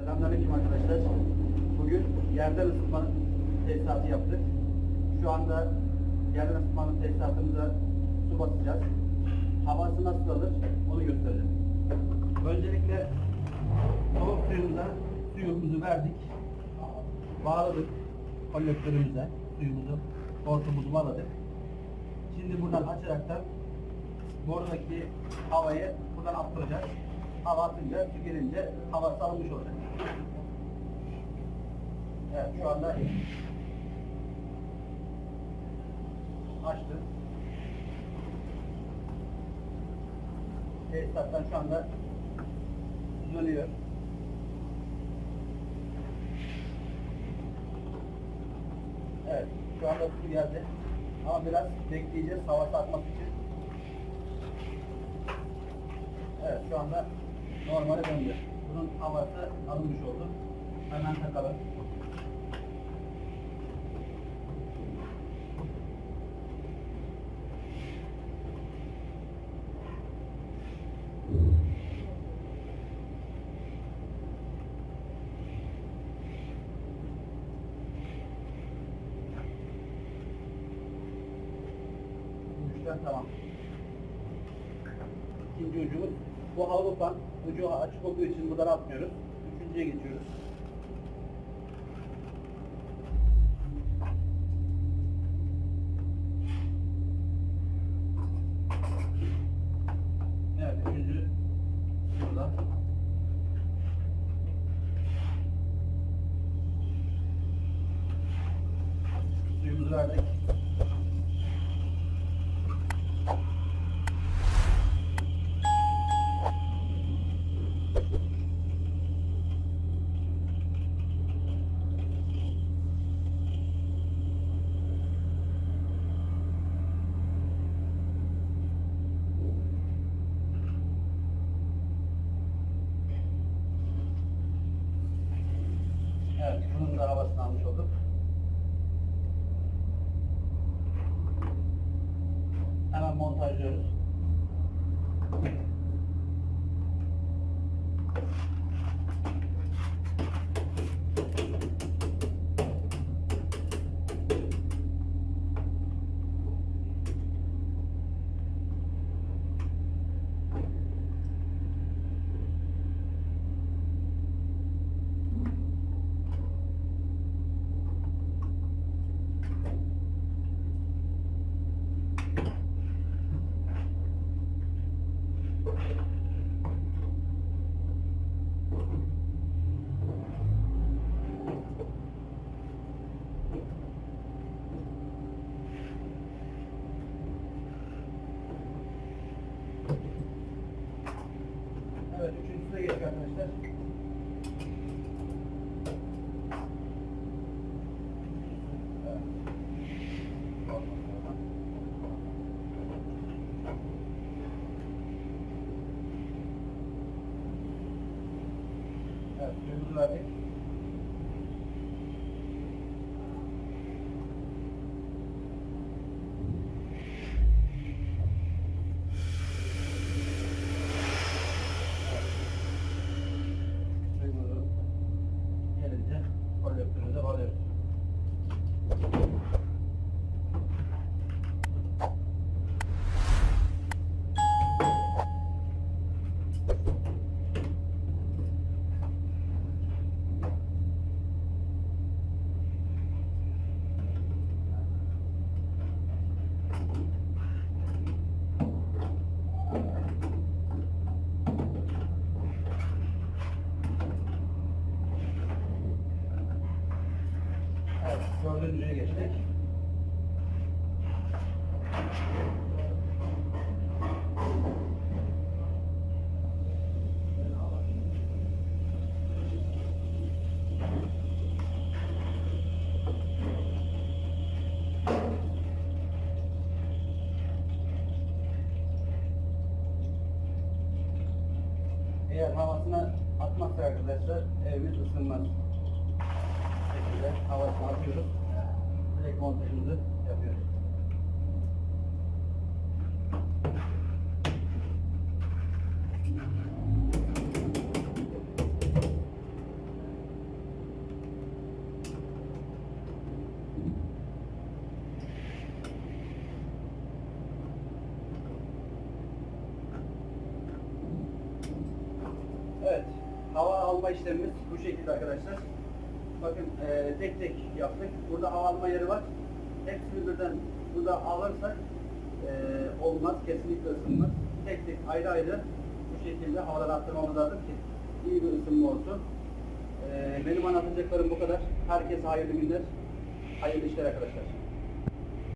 Selamünaleyküm arkadaşlar. Bugün yerden ısıtma tesisatı yaptık. Şu anda yerden ısıtmanın tesisatımıza su basacağız. Havası nasıl alır onu göstereceğim. Öncelikle soğuk suyumuza suyumuzu verdik. Bağladık kolektörümüze suyumuzu, hortumumuzu bağladık. Şimdi buradan açaraktan buradaki havayı buradan attıracağız. Hava atınca su gelince hava salınmış olacak. Evet şu anda açtım. Tesisattan şu anda dönüyor. Evet şu anda su geldi. Ama biraz bekleyeceğiz havası atmak için. Evet şu anda normale döndü. Bunun havası alınmış oldu. Hemen takalım. Tamam. İkinci ucumuz bu havlu fan ucu açık olduğu için buradan atmıyoruz. Üçüncüye geçiyoruz. Evet, üçüncü burada. Suyumuzu. Evet, bunun da havasını almış olduk. Hemen montajlıyoruz. Evet. Evet, dördüncüye geçtik. Eğer havasına atmazsa arkadaşlar evimiz ısınmaz şekilde havasını atıyoruz. Direkt montajımızı yapıyoruz. Evet, hava alma işlemimiz bu şekilde arkadaşlar. Bakın e, tek tek yaptık. Burada hava alma yeri var. Hepsini birden burada alırsak e, olmaz, kesinlikle ısınmaz. Tek tek ayrı ayrı bu şekilde havadan attırmamız lazım ki iyi bir ısınma olsun. E, benim anlatacaklarım bu kadar. Herkese hayırlı günler, hayırlı işler arkadaşlar.